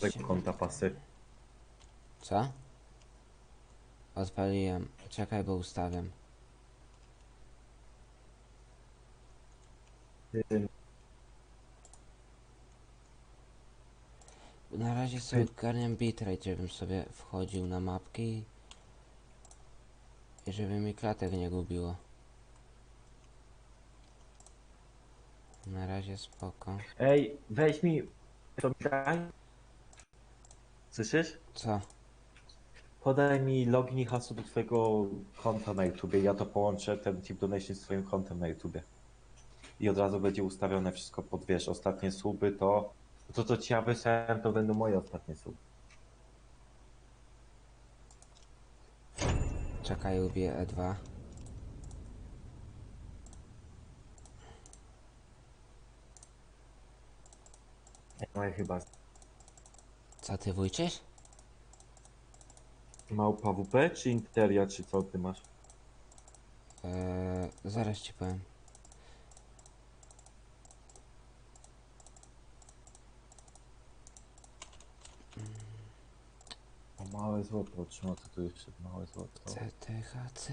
tego konta pasy. Co? Odpaliłem. Czekaj, bo ustawiam. Na razie sobie ogarniam bitrate, żebym sobie wchodził na mapki i żeby mi klatek nie gubiło. Na razie spoko. Ej, weź mi... To daj. Słyszysz? Co? Podaj mi login i hasło do twojego konta na YouTubie. Ja to połączę, ten tip donation z twoim kontem na YouTubie. I od razu będzie ustawione wszystko pod, wiesz, ostatnie suby to... To, co ci ja wysłałem, to będą moje ostatnie suby. Czekaj, ubiję E E2. Moje chyba Co ty wójczysz? małpa WP, czy Interia, czy co ty masz? Eee, zaraz ci powiem. O, małe złoto, otrzymał co tu jeszcze? Małe złoto. CTHC